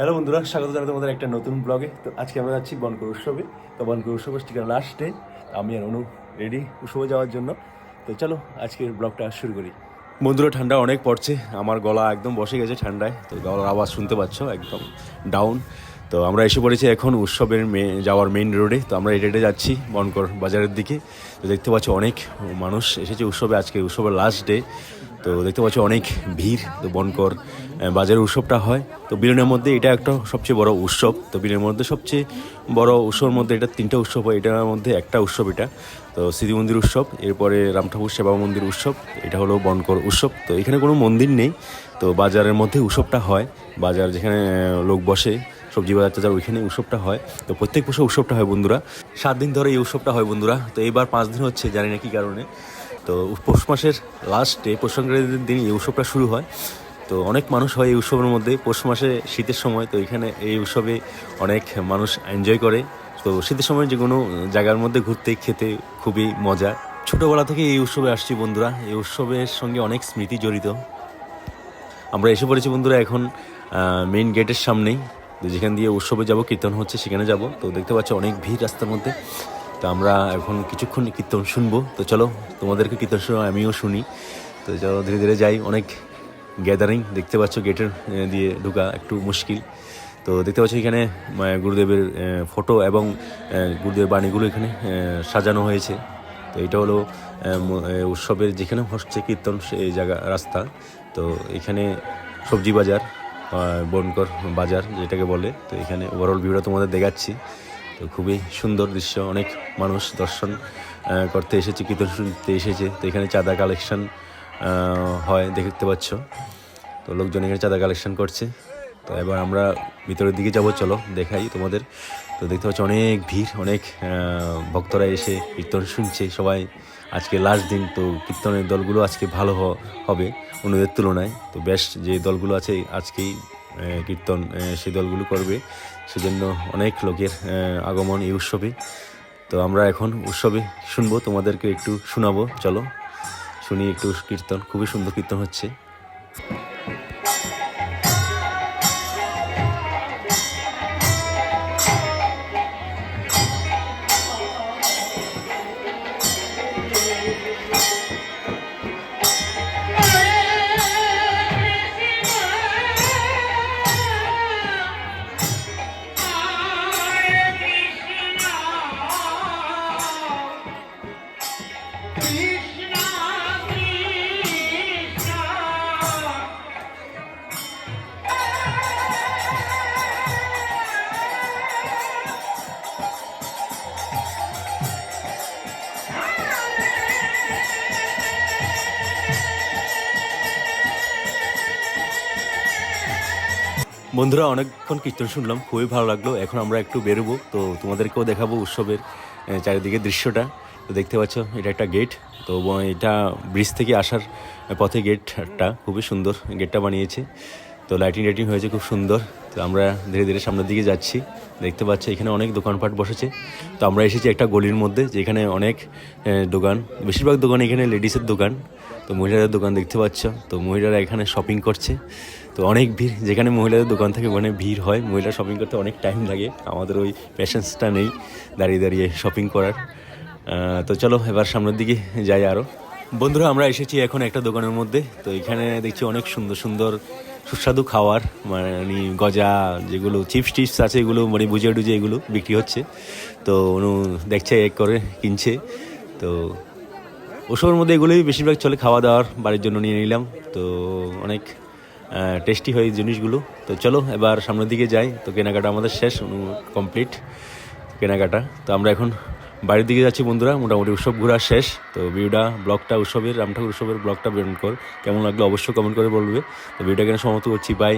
Hello বন্ধুরা, স্বাগত জানাই তোমাদের একটা নতুন ব্লগে তো আজকে আমরা যাচ্ছি বনকর উৎসবে। তো বনকর উৎসবের ঠিকানা লাস্ট ডে আমি আর অনু রেডি উৎসবে যাওয়ার জন্য। তো চলো, আজকের ব্লগটা শুরু করি। বন্ধুরা, ঠান্ডা অনেক পড়ছে। আমার গলা একদম বসে গেছে ঠান্ডায়। তো গলার আওয়াজ শুনতে পাচ্ছ, একদম ডাউন তো আমরা এসে পড়েছি এখন উৎসবের মে যাওয়ার মেইন রোডে তো আমরা হেঁটে যাচ্ছি বনকর বাজারের দিকে। তো দেখতে পাচ্ছ অনেক মানুষ এসেছে উৎসবে। আজকে উৎসবের লাস্ট ডে তো দেখতে পাচ্ছি অনেক ভিড়, তো বনকর বাজারের উৎসবটা হয়। তো বিলনের মধ্যে এটা একটা সবচেয়ে বড় উৎসব। তো বিলের মধ্যে সবচেয়ে বড় উৎসবের মধ্যে এটা তিনটা উৎসব হয়। এটার মধ্যে একটা উৎসব এটা। তো স্মৃতি মন্দির উৎসব, এরপরে রামঠাকুর সেবা মন্দির উৎসব, এটা হলো বনকর উৎসব। তো এখানে কোনো মন্দির নেই। তো বাজারের মধ্যে উৎসবটা হয়। বাজার যেখানে লোক বসে, সবজি বাজার টাজার, ওইখানে উৎসবটা হয়। তো প্রত্যেক বছর উৎসবটা হয় বন্ধুরা। সাত দিন ধরে এই উৎসবটা হয় বন্ধুরা। তো এইবার পাঁচ দিন হচ্ছে, জানি না কী কারণে। তো পৌষ মাসের লাস্টে পৌষ সংক্রান্তির দিন এই উৎসবটা শুরু হয়। তো অনেক মানুষ হয় এই উৎসবের মধ্যে। পৌষ মাসে শীতের সময় তো এখানে এই উৎসবে অনেক মানুষ এনজয় করে। তো শীতের সময় যে কোনো জায়গার মধ্যে ঘুরতে, খেতে খুবই মজা। ছোটোবেলা থেকে এই উৎসবে আসছি বন্ধুরা। এই উৎসবের সঙ্গে অনেক স্মৃতি জড়িত। আমরা এসে পড়েছি বন্ধুরা এখন মেইন গেটের সামনেই। যেখান দিয়ে উৎসবে যাব, কীর্তন হচ্ছে, সেখানে যাব। তো দেখতে পাচ্ছি অনেক ভিড় রাস্তার মধ্যে। তো আমরা এখন কিছুক্ষণ কীর্তন শুনব। তো চলো, তোমাদেরকে কীর্তন শুনে আমিও শুনি। তো চলো, ধীরে ধীরে যাই। অনেক গ্যাদারিং দেখতে পাচ্ছ গেটের দিয়ে ঢোকা একটু মুশকিল। তো দেখতে পাচ্ছ এখানে গুরুদেবের ফটো এবং গুরুদেবের বাণীগুলো এখানে সাজানো হয়েছে। তো এটা হলো উৎসবের যেখানে হচ্ছে কীর্তন, সেই জায়গা, রাস্তা। তো এখানে সবজি বাজার বনকর বাজার, যেটাকে বলে। তো এখানে ওভারঅল ভিউটা তোমাদের দেখাচ্ছি। তো খুবই সুন্দর দৃশ্য, অনেক মানুষ দর্শন করতে এসেছে, কীর্তন শুনতে এসেছে। তো এখানে চাঁদা কালেকশন হয়, দেখতে পাচ্ছ। তো লোকজন এখানে চাঁদা কালেকশন করছে। তো এবার আমরা ভিতরের দিকে যাব, চলো, দেখাই তোমাদের। তো দেখতে পাচ্ছ, অনেক ভিড়, অনেক ভক্তরা এসে কীর্তন শুনছে। সবাই আজকে লাস্ট দিন, তো কীর্তনের দলগুলো আজকে ভালো হবে, অন্যদের তুলনায়। তো বেস্ট যে দলগুলো আছে, আজকেই কীর্তন সে দলগুলো করবে। সেজন্য অনেক লোকের আগমন এই উৎসবে। তো আমরা এখন উৎসবে শুনব, তোমাদেরকে একটু শোনাবো। চলো, শুনি একটু কীর্তন। খুবই সুন্দর কীর্তন হচ্ছে। বন্ধুরা, অনেকক্ষণ কীর্তন শুনলাম, খুবই ভালো লাগল। এখন আমরা একটু বেরোবো, তো তোমাদেরকেও দেখাবো উৎসবের চারিদিকে দৃশ্যটা। তো দেখতে পাচ্ছ, এটা একটা গেট, তো এটা ব্রিজ থেকে আসার পথে গেটটা, খুবই সুন্দর গেটটা বানিয়েছে। তো লাইটিং লাইটিং হয়েছে খুব সুন্দর, তো আমরা ধীরে ধীরে সামনের দিকে যাচ্ছি। দেখতে পাচ্ছি, এখানে অনেক দোকানপাট বসেছে। তো আমরা এসেছি একটা গলির মধ্যে, যেখানে অনেক দোকান, বেশিরভাগ দোকান এখানে লেডিসের দোকান। তো মহিলাদের দোকান দেখতে পাচ্ছ, তো মহিলারা এখানে শপিং করছে। তো অনেক ভিড়। যেখানে মহিলাদের দোকান থেকে ওখানে ভিড় হয় মহিলা শপিং করতে অনেক টাইম লাগে। আমাদের ওই প্যাশেন্সটা নেই দাঁড়িয়ে দাঁড়িয়ে শপিং করার। তো চলো এবার সামনের দিকে যাই আরও বন্ধুরা, আমরা এসেছি এখন একটা দোকানের মধ্যে। তো এখানে দেখছি অনেক সুন্দর সুন্দর সুস্বাদু খাওয়ার মানে গজা যেগুলো চিপস টিপস আছে এগুলো মানে বুঝে টুজে এগুলো বিক্রি হচ্ছে। তো অনু দেখছে, এক করে কিনছে। তো ওসবের মধ্যে এগুলোই বেশিরভাগ চলে খাওয়া দাওয়ার বাড়ির জন্য নিয়ে নিলাম। তো অনেক টেস্টি হয় এই জিনিসগুলো। তো চলো, এবার সামনের দিকে যাই। তো কেনাকাটা আমাদের শেষ কমপ্লিট কেনাকাটা। তো আমরা এখন বাড়ির দিকে যাচ্ছি বন্ধুরা। মোটামুটি উৎসব ঘোরা শেষ। তো ভিডিওটা ব্লগটা উৎসবের, রামঠাকুর উৎসবের ব্লগটা বেরোন কর। কেমন লাগল অবশ্যই কমেন্ট করে বলবে। তো ভিডিওটা কেন সমাপ্ত করছি। বাই